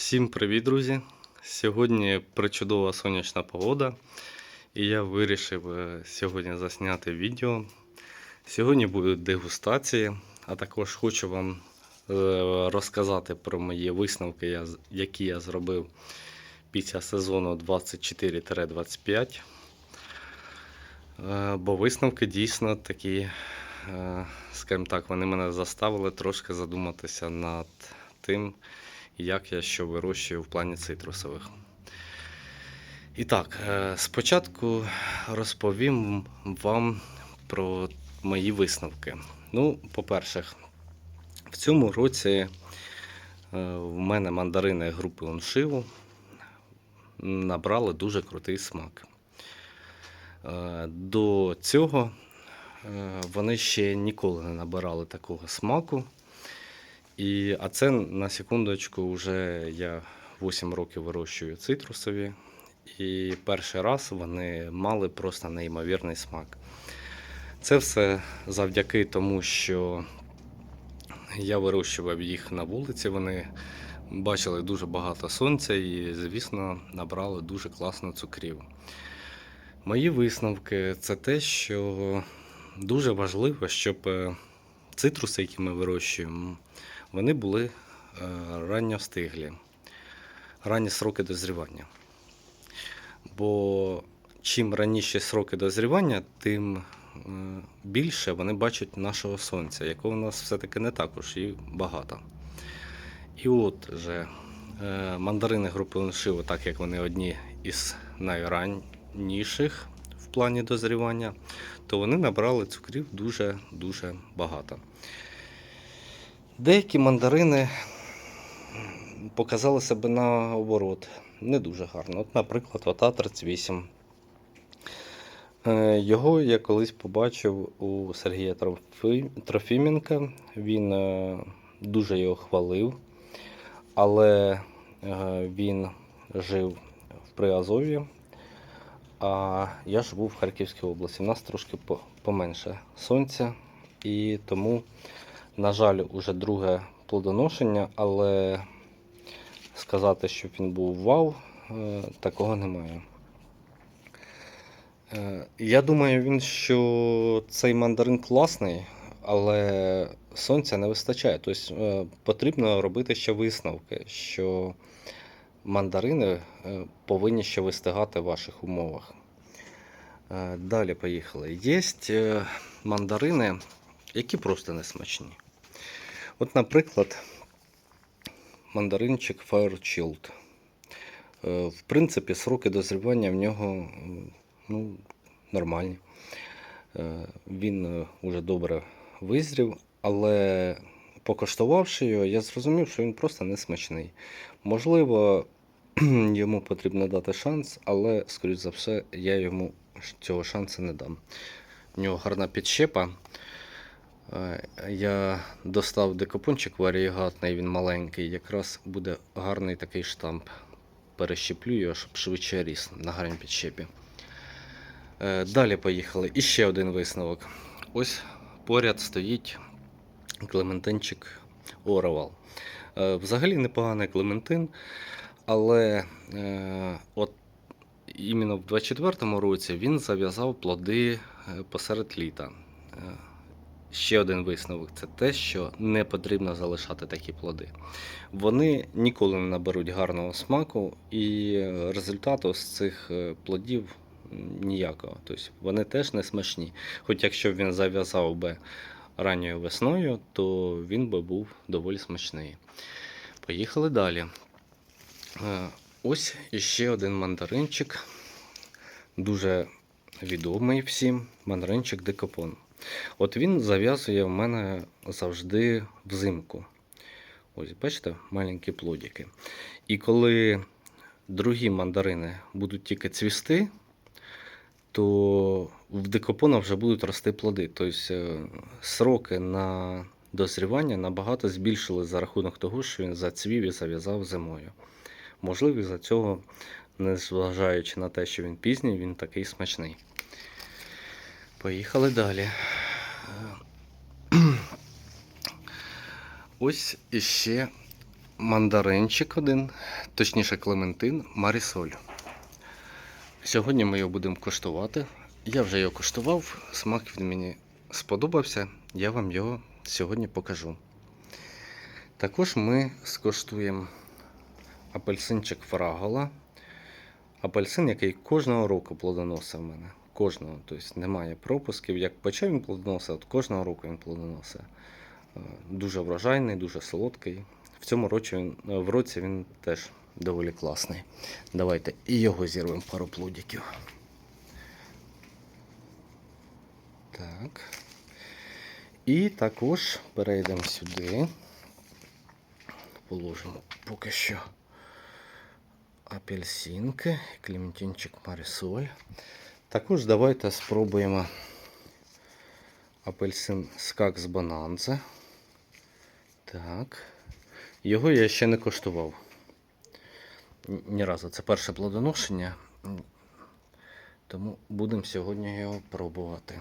Всім привіт, друзі! Сьогодні причудова сонячна погода, і я вирішив е, сьогодні засняти відео. Сьогодні будуть дегустації, а також хочу вам е, розказати про мої висновки, які я зробив після сезону 24-25. Е, Бо висновки дійсно такі, скажімо так, вони мене заставили трошки задуматися над тим, як я що вирощую в плані цитрусових. І так, е, спочатку розповім вам про мої висновки. Ну, по-перше, в цьому році е, в мене мандарини групи Оншиву набрали дуже крутий смак. Е, До цього вони ще ніколи не набирали такого смаку. І, а це на секундочку, вже я 8 років вирощую цитрусові. І перший раз вони мали просто неймовірний смак. Це все завдяки тому, що я вирощував їх на вулиці. Вони бачили дуже багато сонця і, звісно, набрали дуже класно цукрів. Мої висновки це те, що дуже важливо, щоб е, цитруси, які ми вирощуємо, вони були е, ранньостиглі, ранні сроки дозрівання. Бо чим раніше сроки дозрівання, тим е, більше вони бачать нашого сонця, якого у нас все-таки не також і багато. І от же е, мандарини групи Оншиво, так як вони одні із найранніших в плані дозрівання, то вони набрали цукрів дуже-дуже багато. Деякі мандарини показали себе наоборот не дуже гарно. От, наприклад, ота 38. Е, Його я колись побачив у Сергія Трофіменка. Він е, дуже його хвалив, але е, він жив в Приазові, а я живу в Харківській області. У нас трошки поменше сонця, і тому, на жаль, уже друге плодоношення, але сказати, щоб він був вау, е, такого немає. Е, Я думаю, він, що цей мандарин класний, але сонця не вистачає. Тобто е, потрібно робити ще висновки, що мандарини повинні ще вистигати в ваших умовах. Далі поїхали. Є мандарини, які просто не смачні. От, наприклад, мандаринчик Fire Chilled. Е, В принципі, сроки дозрівання в нього ну, нормальні. Е, Він вже добре визрів, але покоштувавши його, я зрозумів, що він просто не смачний. Можливо, йому потрібно дати шанс, але, скоріш за все, я йому цього шансу не дам. В нього гарна підщепа. Е, Я достав декопончик варієгатний, він маленький, якраз буде гарний такий штамп. Перещеплю його, щоб швидше ріс на гарній підщепі. Е, Далі поїхали. І ще один висновок. Ось поряд стоїть клементинчик Оровал. Е, Взагалі непоганий клементин, але от іменно в 24-му році він зав'язав плоди посеред літа. Ще один висновок це те, що не потрібно залишати такі плоди. Вони ніколи не наберуть гарного смаку, і результату з цих е, плодів ніякого. Тобто вони теж не смачні. Хоч якщо б він зав'язав би ранньою весною, то він би був доволі смачний. Поїхали далі. Е, Ось іще один мандаринчик, дуже відомий всім мандаринчик Декопон. От він зав'язує в мене завжди взимку. Ось, бачите, маленькі плодики. І коли другі мандарини будуть тільки цвісти, то в декопона вже будуть рости плоди. Тобто е, сроки на дозрівання набагато збільшили за рахунок того, що він зацвів і зав'язав зимою. Можливо, за цього, незважаючи на те, що він пізній, він такий смачний. Поїхали далі. Ось іще мандаринчик один, точніше Клементин Марісоль. Сьогодні ми його будемо коштувати. Я вже його коштував, смак він мені сподобався, я вам його сьогодні покажу. Також ми скоштуємо апельсинчик Фрагола. Апельсин, який кожного року плодоносить в мене. Кожного, тобто немає пропусків. Як почав він плодоносити, от кожного року він плодоносить. Е, Дуже врожайний, дуже солодкий. В цьому році він, е, в році він теж доволі класний. Давайте і його зірвемо пару плодиків. Так. І також перейдемо сюди. Положимо поки що апельсинки, клементинчик Марисоль. Також давайте спробуємо апельсин Скакс Bonanza. Так. Його я ще не коштував. Ні разу. Це перше плодоношення. Тому будемо сьогодні його пробувати.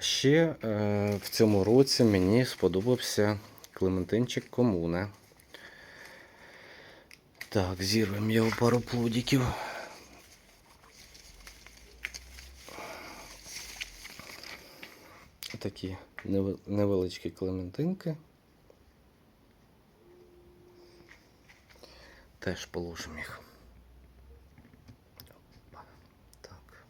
Ще е, в цьому році мені сподобався Клементинчик Комуне. Так, зірвемо його пару плодиків. Такі невеличкі клементинки. Теж положимо їх. Так.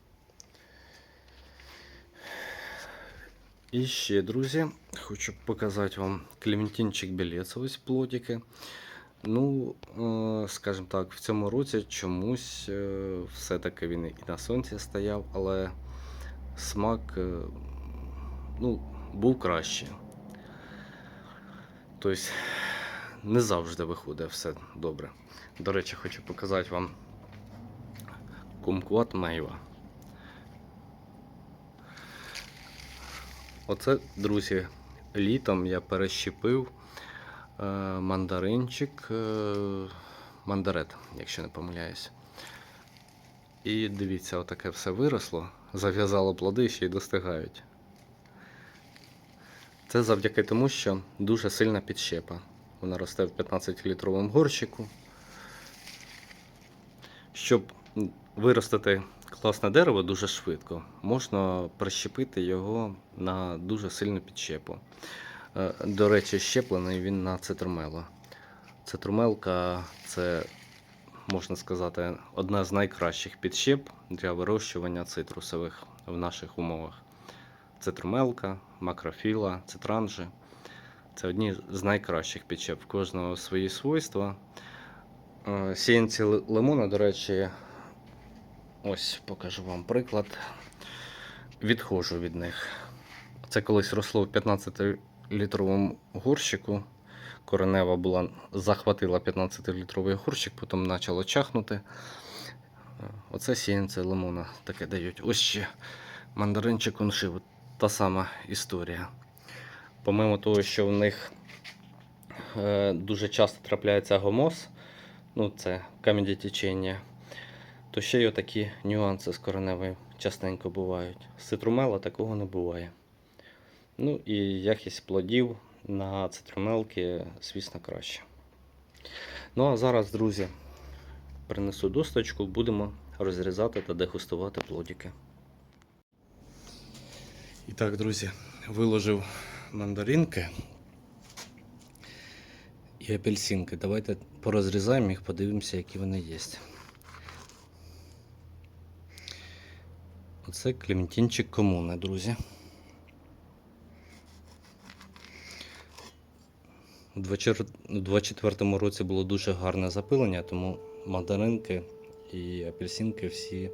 І ще, друзі, хочу показати вам клементинчик білець, ось плодики. Ну, е, скажімо так, в цьому році чомусь е, все-таки він і на сонці стояв, але смак е, ну, був краще. Тобто, не завжди виходить все добре. До речі, хочу показати вам кумкват мейва. Оце, друзі, літом я перещепив е, мандаринчик, е, мандарет, якщо не помиляюсь. І дивіться, отаке все виросло, зав'язало плоди ще й достигають. Це завдяки тому, що дуже сильна підщепа. Вона росте в 15-літровому горщику. Щоб виростити класне дерево дуже швидко, можна прищепити його на дуже сильну підщепу. Е, До речі, щеплений він на цитрумело. Цитрумелка це, можна сказати, одна з найкращих підщеп для вирощування цитрусових в наших умовах. Цитрумелка, макрофіла, цитранжі. Це одні з найкращих підщеп. В кожного свої свойства. Е, Сіянці лимона, до речі, ось покажу вам приклад. Відходжу від них. Це колись росло в 15-літровому горщику. Коренева була, захватила 15-літровий горщик, потім почало чахнути. Е, Оце сіянці лимона таке дають. Ось ще мандаринчик куншив. Та сама історія. Помимо того, що в них е, дуже часто трапляється гомоз, ну це камінь течення, то ще й отакі нюанси з кореневою частенько бувають. З цитрумела такого не буває. Ну і якість плодів на цитрумелки, звісно, краще. Ну а зараз, друзі, принесу досточку, будемо розрізати та дегустувати плодики. І так, друзі, виложив мандаринки і апельсинки. Давайте порозрізаємо їх, подивимося, які вони є. Оце клементинчик комуна, друзі. У 24 році було дуже гарне запилення, тому мандаринки і апельсинки всі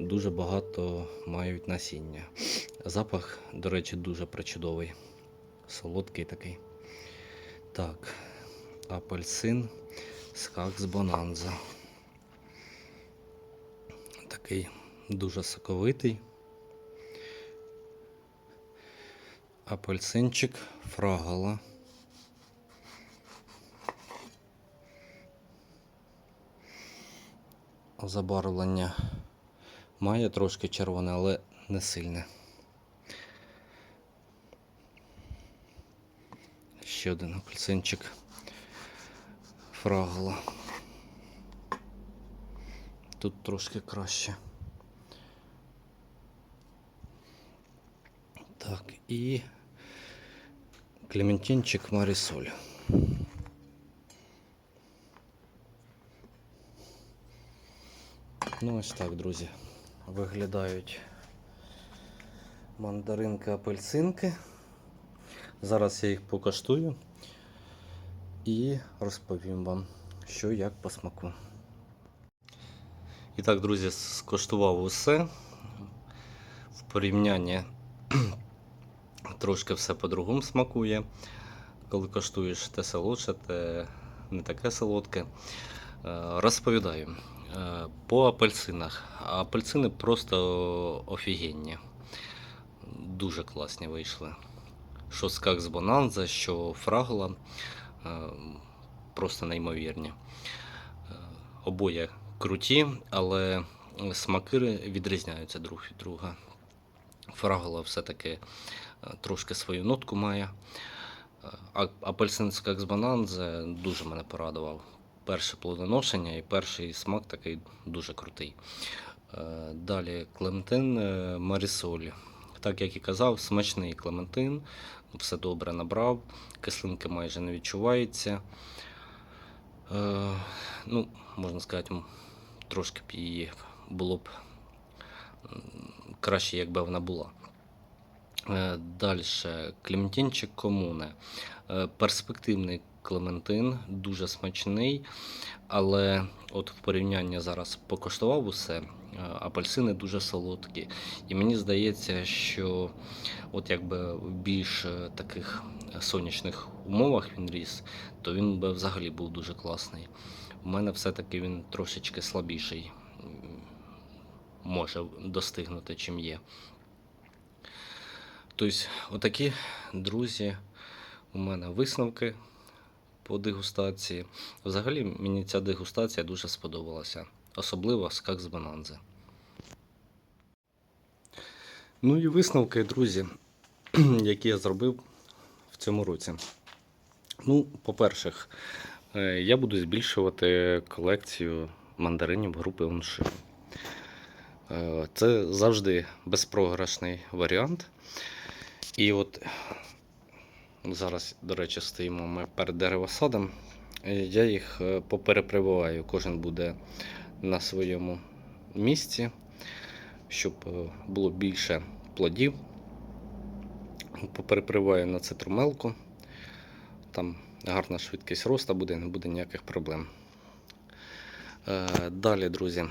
дуже багато мають насіння. Запах, до речі, дуже причудовий. Солодкий такий. Так, апельсин Скакс Bonanza. Такий дуже соковитий. Апельсинчик фрагала. Забарвлення має трошки червоне, але не сильне. Ще один апельсинчик фрагла. Тут трошки краще. Так, і Клементинчик Марисоль. Ну, ось так, друзі. Виглядають мандаринки, апельсинки. Зараз я їх покаштую і розповім вам, що як по смаку. І так, друзі, скоштував усе. В порівнянні трошки все по-другому смакує. Коли коштуєш те солодше, те не таке солодке. Е, Розповідаю. Е, По апельсинах. Апельсини просто офігенні. Дуже класні вийшли. Що скак з Бонанза, що фрагла. е, Просто неймовірні. Е, Обоє круті, але смаки відрізняються друг від друга. Фрагла все-таки трошки свою нотку має. Апельсин з бананзе дуже мене порадував. Перше плодоношення і перший смак такий дуже крутий. Е, Далі Клементин е, Марісоль. Так як і казав, смачний Клементин, все добре набрав, кислинки майже не відчувається. Е, Ну, можна сказати, трошки б її було б краще, якби вона була. Далі Клементинчик Комуне. Перспективний Клементин, дуже смачний, але от в порівнянні зараз покоштував усе, е, апельсини дуже солодкі. І мені здається, що от якби в більш е, таких сонячних умовах він ріс, то він би взагалі був дуже класний. У мене все-таки він трошечки слабіший, може достигнути, чим є. Тобто, отакі, друзі, у мене висновки по дегустації. Взагалі, мені ця дегустація дуже сподобалася, особливо скак з бананзи. Ну і висновки, друзі, які я зробив в цьому році. Ну, по-перше, е, я буду збільшувати колекцію мандаринів групи Онши. Е, Це завжди безпрограшний варіант. І от зараз, до речі, стоїмо ми перед деревосадом. Е, Я їх е, поперепрививаю, кожен буде на своєму місці, щоб е, було більше плодів. Попереприваю на цитрумелку. Там гарна швидкість росту буде, не буде ніяких проблем. Далі, друзі,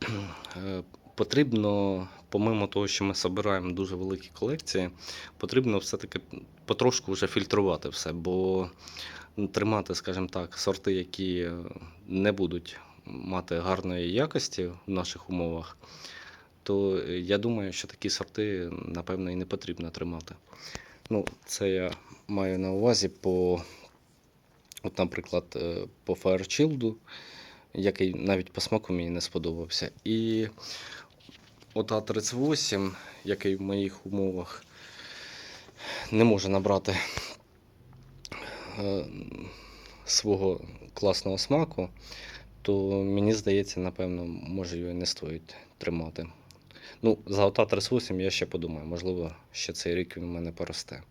потрібно, помимо того, що ми збираємо дуже великі колекції, потрібно все-таки потрошку вже фільтрувати все, бо тримати, скажімо так, сорти, які не будуть мати гарної якості в наших умовах, то я думаю, що такі сорти, напевно, і не потрібно тримати. Ну, це я маю на увазі по, от, наприклад, е, по Fairchild, який навіть по смаку мені не сподобався. І от А38, який в моїх умовах не може набрати е, свого класного смаку, то мені здається, напевно, може його не стоїть тримати. Ну, за ота 38 я ще подумаю, можливо, ще цей рік він у мене поросте.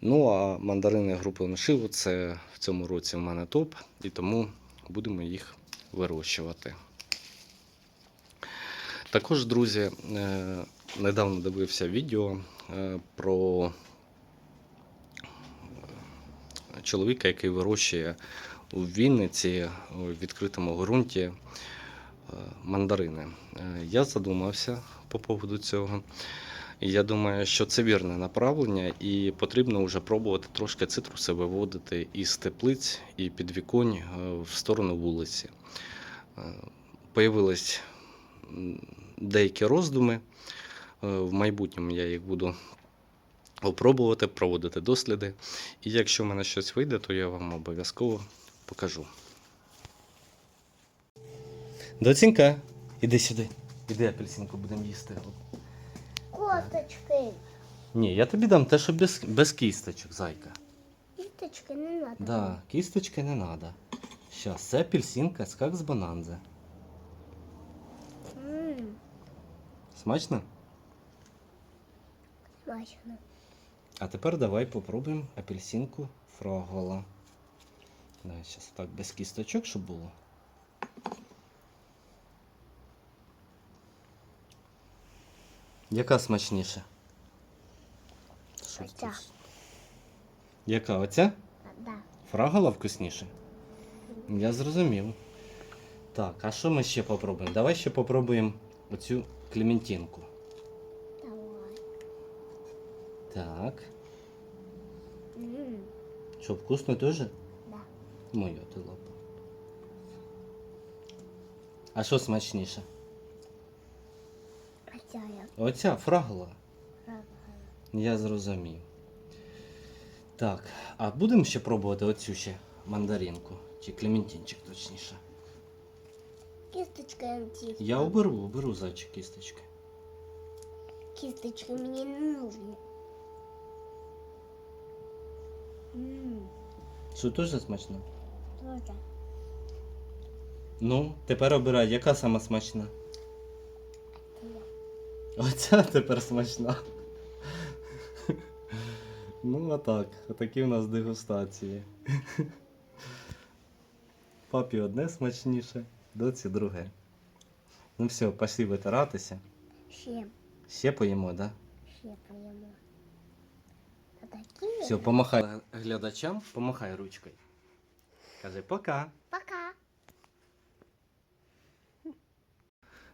Ну, а мандарини групи Ношиву це в цьому році в мене топ, і тому будемо їх вирощувати. Також, друзі, е, недавно дивився відео е, про чоловіка, який вирощує у Вінниці у відкритому ґрунті е, мандарини. Е, Я задумався по поводу цього. Я думаю, що це вірне направлення, і потрібно вже пробувати трошки цитруси виводити із теплиць і підвіконь е, в сторону вулиці. Е, Появились м, деякі роздуми. Е, В майбутньому я їх буду опробувати, проводити досліди. І якщо в мене щось вийде, то я вам обов'язково покажу. Доцінька, іди сюди. Іди апельсинку будемо їсти. Косточки. Ні, я тобі дам те, що без, без кісточок, зайка. І Кисточки не надо. Да, кісточки не треба. Щас, це апельсинка, як з бананзи. Ммм, Смачно? смачно. А тепер давай попробуємо апельсинку фрагола. Давай зараз так без кісточок, щоб було. Яка смачніша? Оця. Яка оця? Да. Фрагола вкусніше? Я зрозумів. Так, а що ми ще попробуємо? Давай ще попробуємо оцю клементинку. Давай. Так. Ммм, Що, вкусно теж? да. Моя ти лапа. А що смачніше? Оця я Оця фрагла. пробувала. Я зрозумів. Так, а будемо ще пробувати оцю ще мандаринку? Чи клементинчик точніше? Кисточка антих. Я оберу, оберу зайчик. Кисточки мне не нужны. Що теж смачно? тоже. Ну, тепер обирай, яка сама смачна? Оця тепер смачна. Ну, а так, отакі у нас дегустації. Папі одне смачніше, доці друге. Ну все, пішли витиратися. Ще, Ще поїмо, да? ще поїмо. Такі? Все, помахай глядачам, помахай ручкою. Кажи пока. Пока.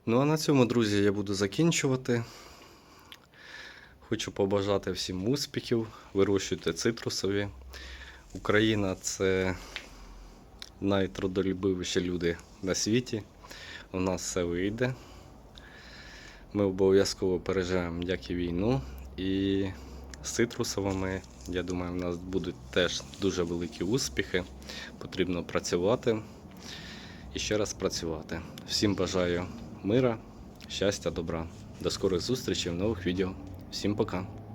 Ну а на цьому, друзі, я буду закінчувати. Хочу побажати всім успіхів, вирощуйте цитрусові. Україна це найтрудолюбивіші люди на світі. У нас все вийде. Ми обов'язково переживемо як і війну. І з цитрусовими, я думаю, у нас будуть теж дуже великі успіхи. Потрібно працювати і ще раз працювати. Всім бажаю мира, щастя, добра. До скорих зустрічей в нових відео. Всім пока!